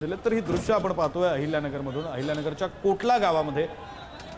दिलेत तर ही दृश्य आपण पाहतोय अहिल्यानगरमधून. अहिल्यानगरच्या कोटला गावामध्ये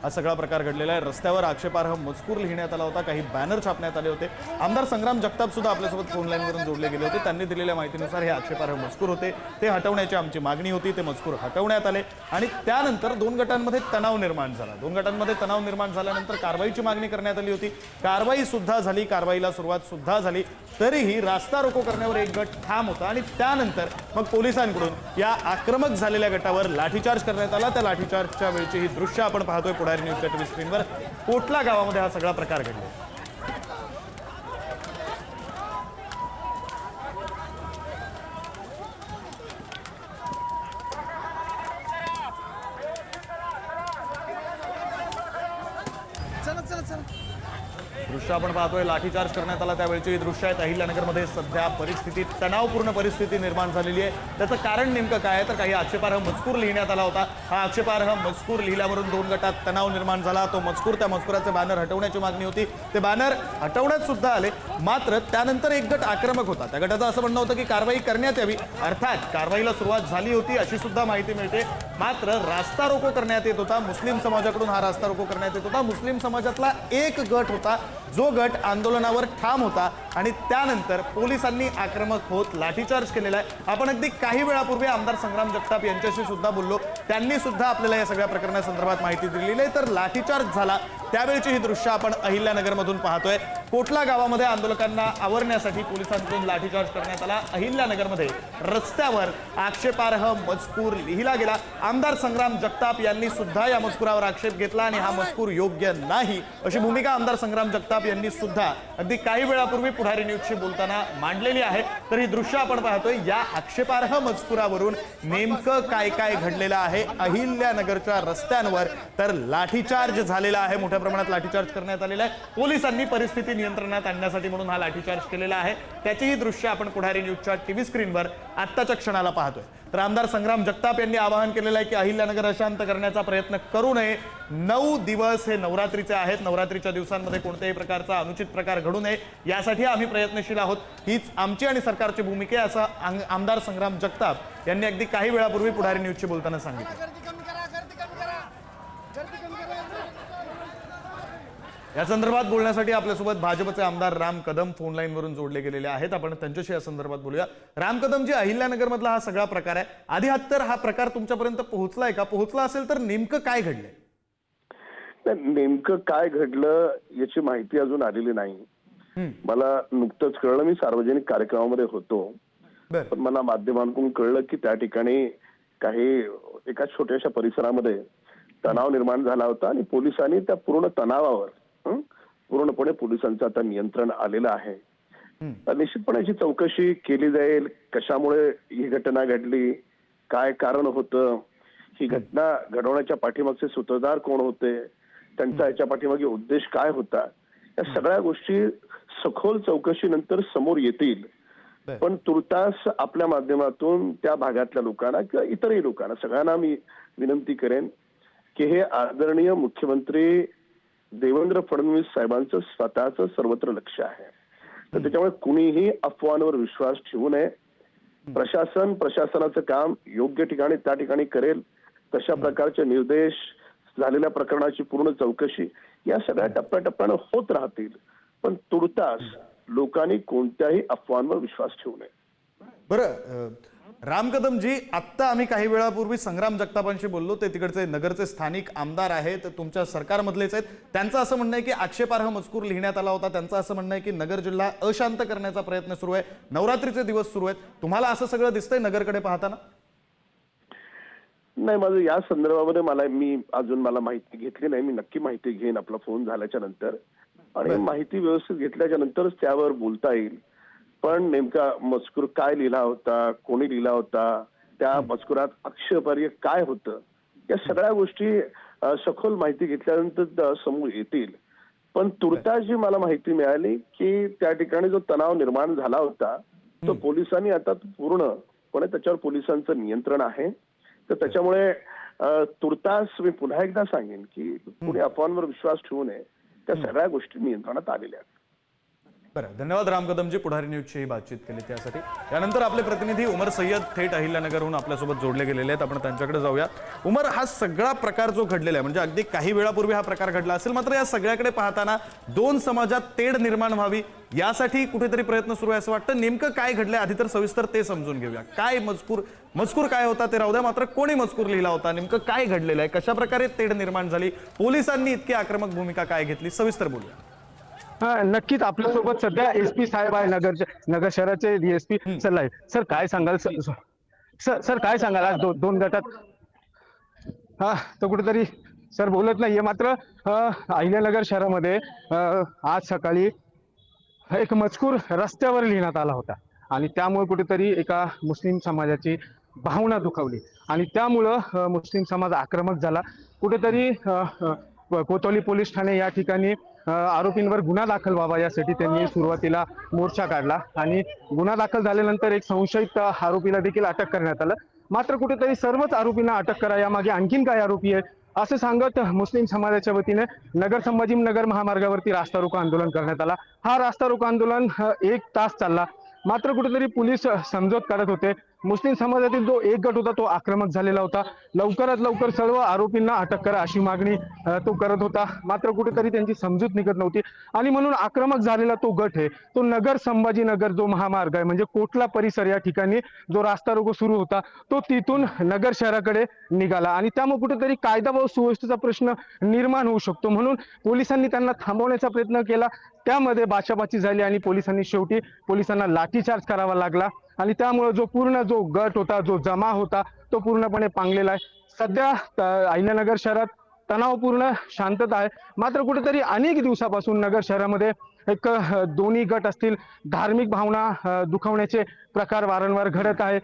हा सगळा प्रकार घडलेला आहे. रस्त्यावर आक्षेपार्ह मजकूर लिहिण्यात आला होता. काही बॅनर छापण्यात आले होते. आमदार संग्राम जगताप सुद्धा आपल्यासोबत फोनलाईनवरून जोडले गेले होते. त्यांनी दिलेल्या माहितीनुसार हे आक्षेपार्ह मजकूर होते. ते हटवण्याची आमची मागणी होती. ते मजकूर हटवण्यात आले. आणि त्यानंतर दोन गटांमध्ये तणाव निर्माण झाला. दोन गटांमध्ये तणाव निर्माण झाल्यानंतर कारवाईची मागणी करण्यात आली होती. कारवाई सुद्धा झाली. कारवाईला सुरुवात सुद्धा झाली. तरीही रास्ता रोको करण्यावर एक गट ठाम होता आणि त्यानंतर मग पोलिसांकडून या आक्रमक झालेल्या गटावर लाठीचार्ज करण्यात आला. त्या लाठीचार्जच्या वेळची ही दृश्य आपण पाहतोय पुढारी न्यूजच्या टीव्ही स्क्रीनवर कोटला गावामध्ये हा सगळा प्रकार घडला. दृश्य आपण पाहतोय लाठीचार्ज करण्यात आला. त्यावेळची दृश्य आहेत अहिल्यानगरमध्ये सध्या परिस्थिती तणावपूर्ण परिस्थिती निर्माण झालेली आहे. त्याचं कारण नेमकं काय आहे? तर काही आक्षेपार्ह मजकूर लिहिण्यात आला होता. हा आक्षेपार्ह मजकूर लिहिल्यावरून दोन गटात तणाव निर्माण झाला. तो मजकूर त्या मजकुराचे बॅनर हटवण्याची मागणी होती. ते बॅनर हटवण्यात सुद्धा आले. मात्र त्यानंतर एक गट आक्रमक होता. त्या गटाचं असं म्हणणं होतं की कारवाई करण्यात यावी. अर्थात कारवाईला सुरुवात झाली होती अशी सुद्धा माहिती मिळते. मात्र रास्ता रोको करण्यात येत होता. मुस्लिम समाजाकडून हा रास्ता रोको करण्यात येत होता. मुस्लिम समाजातला एक गट होता जो गट आंदोलनावर ठाम होता आणि त्यानंतर पोलिसांनी आक्रमक होत लाठीचार्ज केलेला आहे. आपण अगदी काही वेळापूर्वी आमदार संग्राम जगताप यांच्याशी सुद्धा बोललो. त्यांनी सुद्धा आपल्याला या सगळ्या प्रकरणासंदर्भात माहिती दिलेली आहे तर लाठीचार्ज झाला. त्यावेळची ही दृश्य आपण अहिल्यानगरमधून पाहतोय. कोटला गावामध्ये आंदोलकांना आवरण्यासाठी पोलिसांकडून लाठीचार्ज करण्यात आला. अहिल्यानगरमध्ये रस्त्यावर आक्षेपार्ह मजकूर लिहिला गेला. आमदार संग्राम जगताप यांनी सुद्धा या मजकुरावर आक्षेप घेतला आणि हा मजकूर योग्य नाही. अशी भूमिका आमदार संग्राम जगताप यांनी सुद्धा अगदी काही वेळापूर्वी पुढारी न्यूजशी बोलताना मांडलेली आहे. तर ही दृश्य आपण पाहतोय या आक्षेपार्ह मजकुरावरून नेमकं काय काय घडलेलं आहे? अहिल्यानगरच्या रस्त्यांवर तर लाठीचार्ज झालेला आहे. मोठ्या प्रमाणात लाठीचार्ज करण्यात आलेला आहे. पोलिसांनी परिस्थिती नियंत्रणात आणण्यासाठी म्हणून हा लाठीचार्ज केलेला आहे. त्याचीही दृश्य आपण पुढारी न्यूजच्या टीव्ही स्क्रीनवर आत्ताच्या क्षणाला पाहतोय. तर आमदार संग्राम जगताप यांनी आवाहन केलेलं आहे की अहिल्यानगर अशांत करण्याचा प्रयत्न करू नये. नऊ दिवस हे नवरात्रीचे आहेत. नवरात्रीच्या दिवसांमध्ये कोणत्याही प्रकारचा अनुचित प्रकार घडू नये. यासाठी आम्ही प्रयत्नशील आहोत. हीच आमची आणि सरकारची भूमिका आहे असं आमदार संग्राम जगताप यांनी अगदी काही वेळापूर्वी पुढारी न्यूजशी बोलताना सांगितलं गर्दी कमी करा गर्दी कमी करा गर्दी कमी करा या संदर्भात बोलण्यासाठी आपल्यासोबत भाजपचे आमदार राम कदम फोन लाईनवरून जोडले गेलेले आहेत. आपण त्यांच्याशी या संदर्भात बोलूया. राम कदम जी अहिल्यानगरमधला हा सगळा प्रकार आहे. आधी हात तर हा प्रकार तुमच्यापर्यंत पोहोचलाय का? पोहोचला असेल तर नेमकं काय घडलंय? नेमकं काय घडलं याची माहिती अजून आलेली नाही. मला नुकतंच कळलं मी सार्वजनिक कार्यक्रमामध्ये होतो. पण मला माध्यमांकडून कळलं की त्या ठिकाणी काही एका छोट्याशा परिसरामध्ये तणाव निर्माण झाला होता आणि पोलिसांनी त्या पूर्ण तणावावर पूर्णपणे पोलिसांचं आता नियंत्रण आलेलं आहे. निश्चितपणे याची चौकशी केली जाईल. कशामुळे ही घटना घडली? काय कारण होतं? ही घटना घडवण्याच्या पाठीमागचे सूत्रधार कोण होते? त्यांचा याच्या पाठीमागे उद्देश काय होता? या सगळ्या गोष्टी सखोल चौकशीनंतर समोर येतील. पण तुर्तास आपल्या माध्यमातून त्या भागातल्या लोकांना किंवा इतरही लोकांना सगळ्यांना मी विनंती करेन की हे आदरणीय मुख्यमंत्री देवेंद्र फडणवीस साहेबांचं स्वतःचं सर्वत्र लक्ष आहे. तर त्याच्यामुळे कुणीही अफवांवर विश्वास ठेवू नये. प्रशासन प्रशासनाचं काम योग्य ठिकाणी त्या ठिकाणी करेल. तशा प्रकारचे निर्देश झालेल्या प्रकरणाची पूर्ण चौकशी या सगळ्या टप्प्याटप्प्यानं होत राहतील. पण तुर्तास लोकांनी कोणत्याही अफवांवर विश्वास ठेवू नये. बरं राम कदमजी आत्ता आम्ही काही वेळापूर्वी संग्राम जगतापांशी बोललो. ते तिकडचे नगरचे स्थानिक आमदार आहेत तुमच्या सरकारमधलेच आहेत. त्यांचं असं म्हणणं आहे की आक्षेपार्ह मजकूर लिहिण्यात आला होता. त्यांचं असं म्हणणं आहे की नगर जिल्हा अशांत करण्याचा प्रयत्न सुरू आहे. नवरात्रीचे दिवस सुरू आहेत. तुम्हाला असं सगळं दिसतंय नगरकडे पाहताना? नाही माझं या संदर्भामध्ये मला मी अजून मला माहिती घेतली नाही. मी नक्की माहिती घेईन आपला फोन झाल्याच्यानंतर. आणि माहिती व्यवस्थित घेतल्याच्या नंतरच त्यावर बोलता येईल. पण नेमका मजकूर काय लिहिला होता कोणी लिहिला होता त्या मजकुरात अक्षरपर्य काय होतं या सगळ्या गोष्टी सखोल माहिती घेतल्यानंतर समोर येतील. पण तुर्तास जी मला माहिती मिळाली की त्या ठिकाणी जो तणाव निर्माण झाला होता तो पोलिसांनी आता पूर्णपणे त्याच्यावर पोलिसांचं नियंत्रण आहे. तर त्याच्यामुळे तुर्तास मी पुन्हा एकदा सांगेन की कोणी अफवांवर विश्वास ठेवू नये त्या सगळ्या गोष्टी नियंत्रणात आलेल्या आहेत. बरं धन्यवाद राम कदमजी पुढारी न्यूजची ही बातचीत केली त्यासाठी. त्यानंतर आपले प्रतिनिधी उमर सय्यद थेट अहिल्यानगरहून आपल्यासोबत जोडले गेलेले आहेत. आपण त्यांच्याकडे जाऊया. उमर हा सगळा प्रकार जो घडलेला आहे म्हणजे अगदी काही वेळापूर्वी हा प्रकार घडला असेल मात्र या सगळ्याकडे पाहताना दोन समाजात तेढ निर्माण व्हावी यासाठी कुठेतरी प्रयत्न सुरू आहे असं वाटतं. नेमकं काय घडलंय? आधी तर सविस्तर ते समजून घेऊया. काय मजकूर मजकूर काय होता ते राहू द्या मात्र कोणी मजकूर लिहिला होता? नेमकं काय घडलेलं आहे? कशा प्रकारे तेढ निर्माण झाली? पोलिसांनी इतकी आक्रमक भूमिका काय घेतली? सविस्तर बोलूया. हा नक्कीच आपल्यासोबत सध्या एस पी साहेब आहे नगरचे नगर शहराचे डीएसपी सर आहे सर काय सांगाल? सर सर काय सांगाल आज दो, दोन गटात? हा तर कुठेतरी सर बोलत नाहीये मात्र अहिल्यानगर शहरामध्ये आज सकाळी एक मजकूर रस्त्यावर लिहिण्यात आला होता. आणि त्यामुळे कुठेतरी एका मुस्लिम समाजाची भावना दुखावली. आणि त्यामुळं मुस्लिम समाज आक्रमक झाला. कुठेतरी कोतवाली पोलीस ठाणे या ठिकाणी आरोपींवर गुन्हा दाखल व्हावा यासाठी त्यांनी सुरुवातीला मोर्चा काढला आणि गुन्हा दाखल झाल्यानंतर एक संशयित आरोपीला देखील अटक करण्यात आलं. मात्र कुठेतरी सर्वच आरोपींना अटक करा यामागे आणखीन काय आरोपी आहेत असं सांगत मुस्लिम समाजाच्या वतीने नगर संभाजीनगर महामार्गावरती रास्ता रोको आंदोलन करण्यात आला. हा रास्ता रोको आंदोलन एक तास चालला. मात्र कुठेतरी पोलीस समजोत काढत होते. मुस्लिम समाजातील जो एक गट होता तो आक्रमक झालेला होता. लवकरात लवकर सर्व आरोपींना अटक करा अशी मागणी तो करत होता. मात्र कुठेतरी त्यांची समजूत निघत नव्हती. आणि म्हणून आक्रमक झालेला तो गट आहे तो नगर संभाजीनगर जो महामार्ग आहे म्हणजे कोटला परिसर या ठिकाणी जो रास्ता रोको सुरू होता तो तिथून नगर शहराकडे निघाला. आणि त्यामुळे कुठेतरी कायदा व सुव्यवस्थेचा प्रश्न निर्माण होऊ शकतो. म्हणून पोलिसांनी त्यांना थांबवण्याचा प्रयत्न केला. त्यामध्ये बाचाबाची झाली आणि पोलिसांनी शेवटी पोलिसांना लाठीचार्ज करावा लागला. आणि त्यामुळे जो पूर्ण जो गट होता जो जमा होता तो पूर्णपणे पांगलेला आहे. सध्या अहिल्यानगर शहरात तणावपूर्ण शांतता आहे. मात्र कुठेतरी अनेक दिवसापासून नगर शहरामध्ये एक दोन्ही गट असतील. धार्मिक भावना दुखावण्याचे प्रकार वारंवार घडत आहे.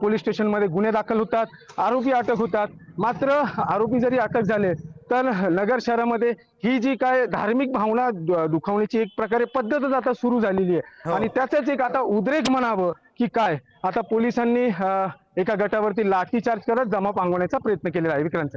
पोलीस स्टेशनमध्ये गुन्हे दाखल होतात आरोपी अटक होतात. मात्र आरोपी जरी अटक झाले तर नगर शहरामध्ये ही जी काय धार्मिक भावना दुखावण्याची एक प्रकारे पद्धतच आता सुरू झालेली आहे. आणि त्याचाच एक आता उद्रेक म्हणावं की काय? आता पोलिसांनी एका गटावरती लाठीचार्ज करत जमा पांगवण्याचा प्रयत्न केलेला आहे विक्रांत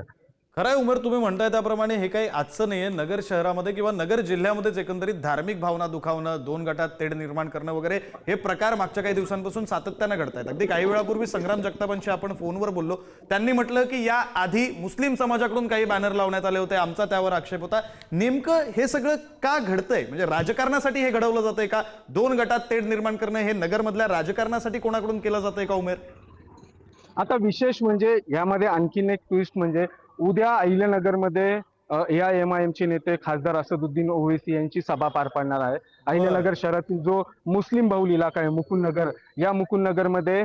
खरंय उमर तुम्ही म्हणताय त्याप्रमाणे हे काही आजचं आहे नगर शहरामध्ये किंवा नगर जिल्ह्यामध्येच एकंदरीत धार्मिक भावना दुखावणं दोन गटात तेढ निर्माण करणं वगैरे हे प्रकार मागच्या काही दिवसांपासून सातत्यानं घडतायत. अगदी काही वेळापूर्वी संग्राम जगतापांशी आपण फोनवर बोललो. त्यांनी म्हटलं की या आधी मुस्लिम समाजाकडून काही बॅनर लावण्यात आले होते. आमचा त्यावर आक्षेप होता. नेमकं हे सगळं का घडतंय? म्हणजे राजकारणासाठी हे घडवलं जातंय का? दोन गटात तेढ निर्माण करणं हे नगरमधल्या राजकारणासाठी कोणाकडून केलं जातंय का उमेर? आता विशेष म्हणजे यामध्ये आणखीन एक ट्विस्ट म्हणजे उद्या अहिल्यानगरमध्ये ए आय एम आय एमचे नेते खासदार असदुद्दीन ओवेसी यांची सभा पार पाडणार आहे. अहिल्यानगर शहरातील जो मुस्लिम बहुल इलाका आहे मुकुंदनगर या मुकुंदनगरमध्ये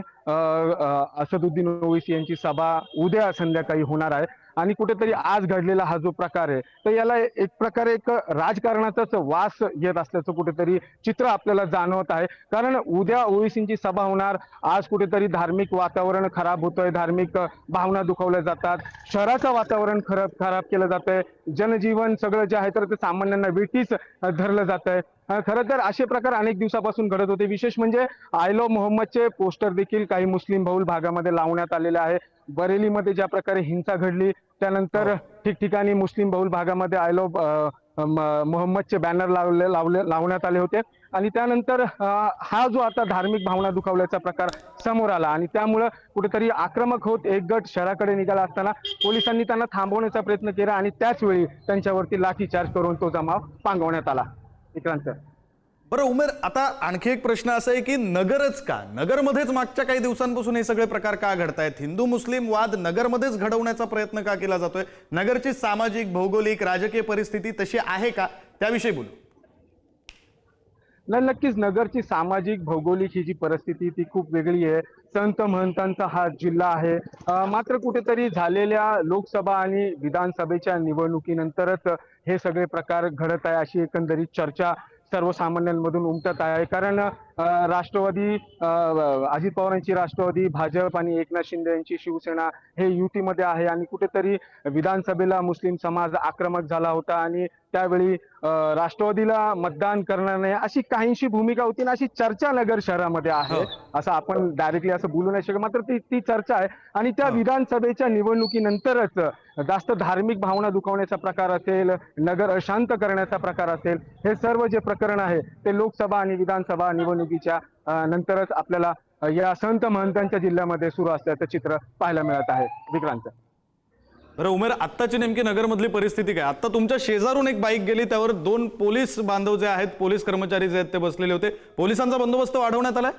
असदुद्दीन ओवेसी यांची सभा उद्या संध्याकाळी होणार आहे. आणि कुठेतरी आज घडलेला हा जो प्रकार आहे तर याला एक प्रकारे एक राजकारणाचाच वास येत असल्याचं कुठेतरी चित्र आपल्याला जाणवत आहे. कारण उद्या ओबीसींची सभा होणार आज कुठेतरी धार्मिक वातावरण खराब होतंय धार्मिक भावना दुखावल्या जातात शहराचं वातावरण खराब खराब केलं जातंय जनजीवन सगळं जे आहे तर ते सामान्यांना वेटीच धरलं जात आहे खरं तर असे प्रकार अनेक दिवसापासून घडत होते. विशेष म्हणजे आयलो मोहम्मदचे पोस्टर देखील काही मुस्लिम बहुल भागामध्ये लावण्यात आलेले आहे. बरेलीमध्ये ज्या प्रकारे हिंसा घडली त्यानंतर ठिकठिकाणी मुस्लिम बहुल भागामध्ये आयलो मोहम्मदचे बॅनर लावले लावले लावण्यात आले होते. आणि त्यानंतर हा जो आता धार्मिक भावना दुखावल्याचा प्रकार समोर आला आणि त्यामुळं कुठेतरी आक्रमक होत एक गट शहराकडे निघाला असताना पोलिसांनी त्यांना थांबवण्याचा प्रयत्न केला आणि त्याच वेळी त्यांच्यावरती लाठीचार्ज करून तो जमाव पांगवण्यात आला. विक्रांत सर. बरं उमेर आता आणखी एक प्रश्न असा आहे की नगरच का? नगरमध्येच मागच्या काही दिवसांपासून हे सगळे प्रकार का घडतायत? हिंदू मुस्लिम वाद नगरमध्येच घडवण्याचा प्रयत्न का केला जातोय? नगरची सामाजिक भौगोलिक राजकीय परिस्थिती तशी आहे का? त्याविषयी बोलू. नाही नक्कीच नगरची सामाजिक भौगोलिक ही जी परिस्थिती ती खूप वेगळी आहे. संत महंतांचा हा जिल्हा आहे. मात्र कुठेतरी झालेल्या लोकसभा आणि विधानसभेच्या निवडणुकीनंतरच हे सगळे प्रकार घडत आहे अशी एकंदरीत चर्चा सर्वसामान्यांमधून उमटत आहे. कारण राष्ट्रवादी अजित पवारांची राष्ट्रवादी भाजप आणि एकनाथ शिंदे यांची शिवसेना हे युतीमध्ये आहे आणि कुठेतरी विधानसभेला मुस्लिम समाज आक्रमक झाला होता आणि त्यावेळी राष्ट्रवादीला मतदान करणार नाही अशी काहींशी भूमिका होती आणि अशी चर्चा नगर शहरामध्ये आहे हो. असं आपण डायरेक्टली असं बोलू नाही शकत मात्र ती ती चर्चा आहे आणि त्या हो. विधानसभेच्या निवडणुकीनंतरच जास्त धार्मिक भावना दुखावण्याचा प्रकार असेल नगर अशांत करण्याचा प्रकार असेल हे सर्व जे प्रकरण आहे ते लोकसभा आणि विधानसभा निवडणुकीच्या नंतरच आपल्याला या संत महंतांच्या जिल्ह्यामध्ये सुरू असल्याचं चित्र पाहायला मिळत आहे. विक्रांत. बरं उमेर आत्ताची नेमकी नगरमधली परिस्थिती काय? आता तुमच्या शेजारून एक बाईक गेली त्यावर दोन पोलीस बांधव जे आहेत पोलीस कर्मचारी जे आहेत ते बसलेले होते. पोलिसांचा बंदोबस्त वाढवण्यात आलाय?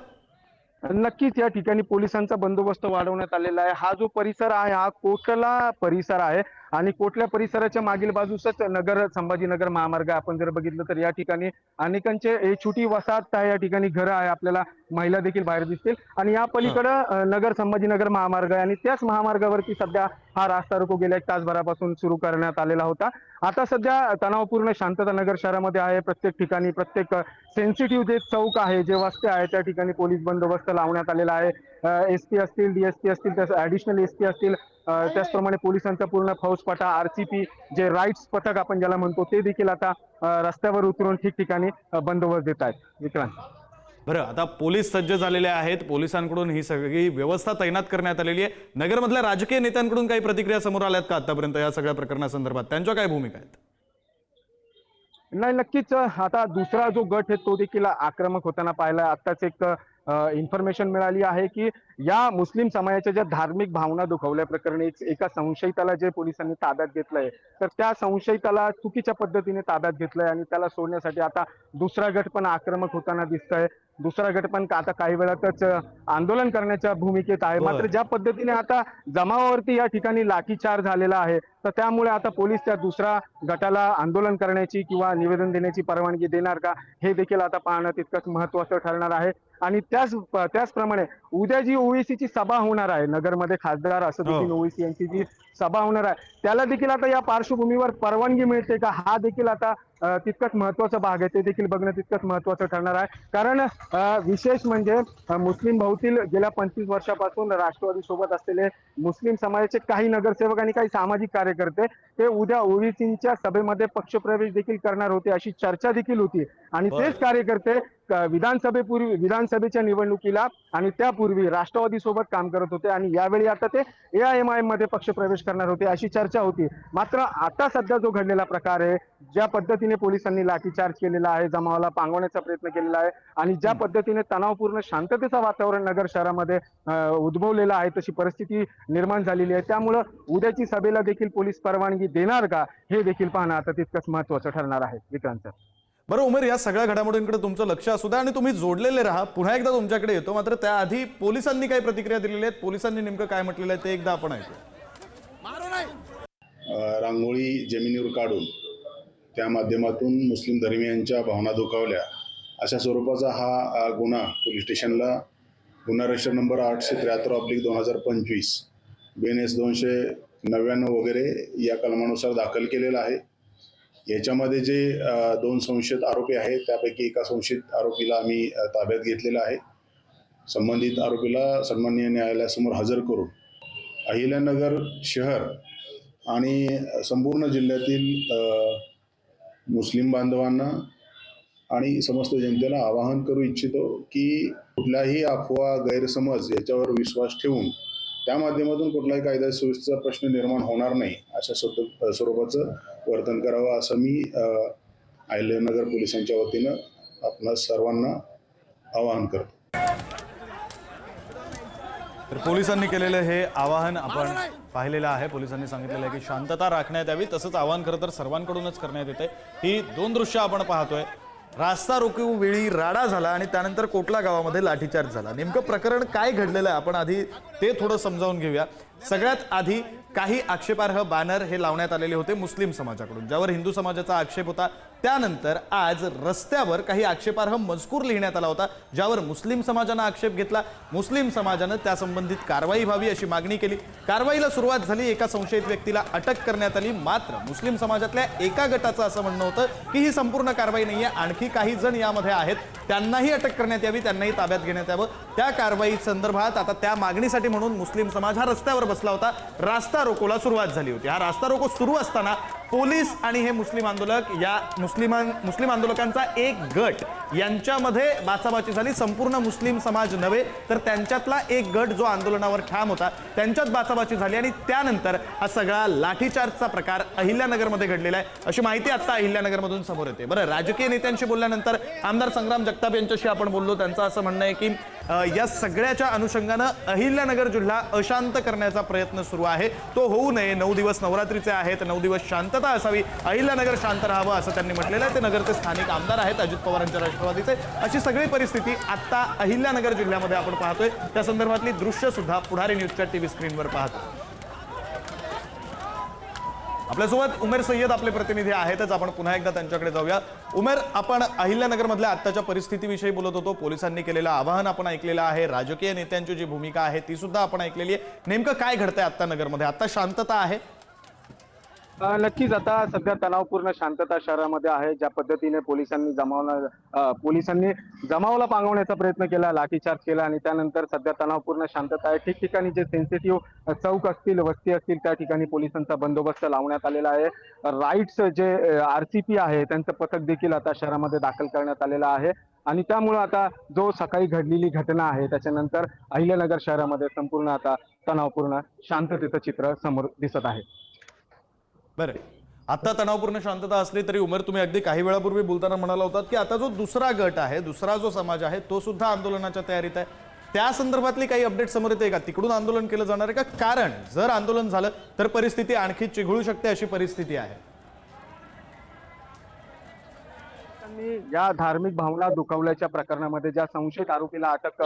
नक्कीच या ठिकाणी पोलिसांचा बंदोबस्त वाढवण्यात आलेला आहे. हा जो परिसर आहे हा कोटला परिसर आहे. आणि कोटल्या परिसराच्या मागील बाजूसच नगर संभाजीनगर महामार्ग. आपण जर बघितलं तर या ठिकाणी अनेकांचे हे छोटी वसाहत आहे या ठिकाणी घरं आहे आपल्याला महिला देखील बाहेर दिसतील. आणि या पलीकडं नगर संभाजीनगर महामार्ग आहे आणि त्याच महामार्गावरती सध्या हा रास्ता रोको गेल्या एक तासभरापासून सुरू करण्यात आलेला होता. आता सध्या तणावपूर्ण शांतता नगर शहरामध्ये आहे. प्रत्येक ठिकाणी प्रत्येक सेन्सिटिव्ह जे चौक आहे जे वस्ते आहे त्या ठिकाणी पोलीस बंदोबस्त लावण्यात आलेला आहे. एस पी असतील डीएसपी असतील त्यास ऍडिशनल एस पी असतील त्याचप्रमाणे पोलिसांचा पूर्ण फौजफाटा आरसीपी जे राईट्स पथक आपण ज्याला म्हणतो ते देखील आता रस्त्यावर उतरून ठिकठिकाणी बंदोबस्त देत आहेत. विक्रांत. बरं आता पोलीस सज्ज झालेले आहेत. पोलिसांकडून ही सगळी व्यवस्था तैनात करण्यात आलेली आहे. नगरमधल्या राजकीय नेत्यांकडून काही प्रतिक्रिया समोर आल्यात का आतापर्यंत या सगळ्या प्रकरणासंदर्भात? त्यांच्या काय भूमिका आहेत? नाही नक्कीच आता दुसरा जो गट आहे तो देखील आक्रमक होताना पाहिला आत्ताच एक इन्फॉर्मेशन मिळाली आहे की या मुस्लिम समाजाच्या ज्या धार्मिक भावना दुखवल्या प्रकरणी एक- संशयिताला जे पोलिसांनी ताब्यात घेतलंय तर त्या संशयिताला चुकीच्या पद्धतीने ताब्यात घेतलंय आणि त्याला सोडण्यासाठी आता दुसरा गट पण आक्रमक होताना दिसतोय. दुसरा गट पण आता काही वेळातच आंदोलन करण्याच्या भूमिकेत आहे. मात्र ज्या पद्धतीने आता जमावावरती या ठिकाणी लाठीचार झालेला आहे तर त्यामुळे आता पोलीस त्या दुसऱ्या गटाला आंदोलन करण्याची किंवा निवेदन देण्याची परवानगी देणार का हे देखील आता पाहणं तितकंच महत्वाचं ठरणार आहे. आणि त्याच त्याचप्रमाणे उद्या जी ओएसीची सभा होणार आहे नगरमध्ये खासदार असदुद्दीन हो. ओवेसी यांची जी सभा होणार आहे. त्याला देखील आता या पार्श्वभूमीवर परवानगी मिळते का? हा देखील आता तितकंच महत्त्वाचा भाग आहे. ते देखील बघणं तितकंच महत्वाचं ठरणार आहे. कारण विशेष म्हणजे मुस्लिम भाऊतील गेल्या पंचवीस वर्षापासून राष्ट्रवादी सोबत असलेले मुस्लिम समाजाचे काही नगरसेवक आणि काही सामाजिक कार्यकर्ते ते उद्या ओवीसींच्या सभेमध्ये पक्षप्रवेश देखील करणार होते अशी चर्चा देखील होती. आणि. तेच कार्यकर्ते विधानसभेपूर्वी विधानसभेच्या निवडणुकीला आणि त्यापूर्वी राष्ट्रवादी सोबत काम करत होते. आणि यावेळी आता ते एआयएमआयएममध्ये पक्षप्रवेश करणार होते अशी चर्चा होती. मात्र आता सध्या जो घडलेला प्रकार आहे ज्या पद्धतीने पोलिसांनी लाठीचार्ज केलेला आहे जमावाला पांगवण्याचा प्रयत्न केलेला आहे आणि ज्या पद्धतीने तणावपूर्ण शांततेचं वातावरण नगर शहरामध्ये उद्भवलेलं आहे तशी परिस्थिती निर्माण झालेली आहे. त्यामुळं उद्याची सभेला देखील पोलीस परवानगी देणार का हे देखील पाहणं आता तितकंच महत्वाचं ठरणार आहे. विक्रांत बरं उमेर या सगळ्या घडामोडींकडे तुमचं लक्ष असू द्या आणि तुम्ही जोडलेले राहा. पुन्हा एकदा तुमच्याकडे येतो मात्र त्याआधी पोलिसांनी काही प्रतिक्रिया दिलेल्या आहेत. पोलिसांनी नेमकं काय म्हटलेलं आहे ते एकदा आपण ऐकू मारो नाही अ, रांगोळी जमिनीवर काढून त्या माध्यमातून मुस्लिम धर्मियांच्या भावना दुखावल्या. अशा स्वरूपाचा हा गुन्हा पोलीस स्टेशनला गुन्हा रजिस्टर नंबर आठशे त्र्याहत्तर ऑब्लिक दोन हजार पंचवीस बेन एस दोनशे नव्याण्णव वगैरे या कलमानुसार दाखल केलेला आहे. याच्यामध्ये जे दोन संशयित आरोपी आहेत त्यापैकी एका संशयित आरोपीला आम्ही ताब्यात घेतलेला आहे. संबंधित आरोपीला सन्माननीय न्यायालयासमोर हजर करून अहिल्यानगर शहर आणि संपूर्ण जिल्ह्यातील मुस्लिम बांधवांना आणि समस्त जनतेला आवाहन करू इच्छितो की कुठलाही अफवा गैरसमज याच्यावर विश्वास ठेवून त्या माध्यमातून कुठलाही कायदा सुव्यवस्थेचा प्रश्न निर्माण होणार नाही अशा स्वत स्वरूपाचं वर्तन करावं असं मी अ, पोलिसांच्या वतीनं आपण सर्वांना आवाहन करतो. तर पोलिसांनी केलेलं हे आवाहन आपण पाहिलेलं आहे. पोलिसांनी सांगितलेलं आहे की शांतता राखण्यात यावी. तसंच आवाहन खरं तर सर्वांकडूनच करण्यात येते. ही दोन दृश्य आपण पाहतोय. रास्ता रोको वेळी राडा झाला आणि त्यानंतर कोटला गावामध्ये लाठीचार्ज झाला. नेमकं प्रकरण काय घडलेलं आहे? आपण आधी ते थोडं समजावून घेऊया. सगळ्यात आधी काही आक्षेपार्ह बॅनर हे लावण्यात आलेले होते मुस्लिम समाजाकडून. ज्यावर हिंदू समाजाचा आक्षेप होता त्यानंतर आज रस्त्यावर काही आक्षेपार्ह मजकूर लिहिण्यात आला होता ज्यावर मुस्लिम समाजानं आक्षेप घेतला. मुस्लिम समाजानं त्यासंबंधित कारवाई व्हावी अशी मागणी केली. कारवाईला सुरुवात झाली एका संशयित व्यक्तीला अटक करण्यात आली. मात्र मुस्लिम समाजातल्या एका गटाचं असं म्हणणं होतं की ही संपूर्ण कारवाई नाही आहे आणखी काही जण यामध्ये आहेत. त्यांनाही अटक करण्यात यावी त्यांनाही ताब्यात घेण्यात यावं. त्या कारवाई संदर्भात आता त्या मागणीसाठी म्हणून मुस्लिम समाज हा रस्त्यावर बसला होता. रास्ता रोकोला सुरुवात झाली होती. हा रास्ता रोको सुरू असताना पोलीस आणि हे मुस्लिम आंदोलक या मुस्लिमां मुस्लिम आंदोलकांचा एक गट यांच्यामध्ये बाचाबाची झाली. संपूर्ण मुस्लिम समाज नव्हे तर त्यांच्यातला एक गट जो आंदोलनावर ठाम होता त्यांच्यात बाचाबाची झाली. आणि त्यानंतर हा सगळा लाठीचार्जचा प्रकार अहिल्यानगरमध्ये घडलेला आहे. अशी माहिती आता अहिल्यानगरमधून समोर येते. बरं राजकीय नेत्यांशी बोलल्यानंतर आमदार संग्राम जगताप यांच्याशी आपण बोललो. त्यांचं असं म्हणणं आहे की या सगळ्याच्या अनुषंगानं अहिल्यानगर जिल्हा अशांत करण्याचा प्रयत्न सुरू आहे. तो होऊ नये. नऊ दिवस नवरात्रीचे आहेत. नऊ दिवस शांत शांतता असावी अहिल्यानगर शांत राहावं असं त्यांनी म्हटलेलं आहे. ते नगरचे स्थानिक आमदार आहेत अजित पवारांच्या राष्ट्रवादीचे. अशी सगळी परिस्थिती आता अहिल्यानगर जिल्ह्यामध्ये आपण पाहतोय. त्या संदर्भातली दृश्य सुद्धा पुढारी न्यूजच्या टीव्ही स्क्रीनवर पाहतो. आपल्यासोबत उमेर सय्यद आपले प्रतिनिधी आहेतच. आपण पुन्हा एकदा त्यांच्याकडे जाऊया. उमेर आपण अहिल्यानगरमधल्या आत्ताच्या परिस्थितीविषयी बोलत होतो. पोलिसांनी केलेलं आवाहन आपण ऐकलेलं आहे. राजकीय नेत्यांची जी भूमिका आहे ती सुद्धा आपण ऐकलेली आहे. नेमकं काय घडतंय आत्ता नगरमध्ये? आता शांतता आहे? नक्कीच आता सध्या तणावपूर्ण शांतता शहरामध्ये आहे. ज्या पद्धतीने पोलिसांनी जमावला पोलिसांनी जमावला पांगवण्याचा प्रयत्न केला लाठीचार्ज केला आणि त्यानंतर सध्या तणावपूर्ण शांतता आहे. ठिकठिकाणी जे सेन्सिटिव्ह चौक असतील वस्ती असतील त्या ठिकाणी पोलिसांचा बंदोबस्त लावण्यात आलेला आहे. राईट्स जे आरसीपी आहे त्यांचं पथक देखील आता शहरामध्ये दाखल करण्यात आलेलं आहे. आणि त्यामुळं आता जो सकाळी घडलेली घटना आहे त्याच्यानंतर अहिल्यानगर शहरामध्ये संपूर्ण आता तणावपूर्ण शांततेचं चित्र समोर दिसत आहे. बरं. आता तणावपूर्ण शांतता असली तरी उमेर तुम्ही अगदी काही वेळापूर्वी बोलताना म्हणाला होतात की आता जो दुसरा गट आहे दुसरा जो समाज आहे तो सुद्धा आंदोलनाच्या तयारीत आहे. त्या संदर्भातली काही अपडेट समोर येते का? तिकडून आंदोलन केलं जाणार आहे का? कारण जर आंदोलन झालं तर परिस्थिती आणखी चिघळू शकते अशी परिस्थिती आहे. त्यांनी या धार्मिक भावना दुखावल्याच्या प्रकरणामध्ये ज्या संशयित आरोपीला अटक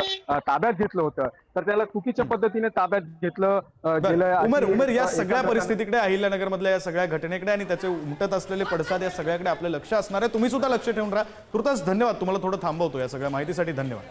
ताब्यात घेतलं होतं तर त्याला चुकीच्या पद्धतीने ताब्यात घेतलं गेलं. उमर उमर या सगळ्या परिस्थितीकडे अहिल्यानगर मधल्या या सगळ्या घटनेकडे आणि त्याचे उमटत असलेले पडसाद या सगळ्याकडे आपलं लक्ष असणार आहे. तुम्ही सुद्धा लक्ष ठेवून राहा. तुर्तास धन्यवाद. तुम्हाला थोडं थांबवतो या सगळ्या माहितीसाठी धन्यवाद.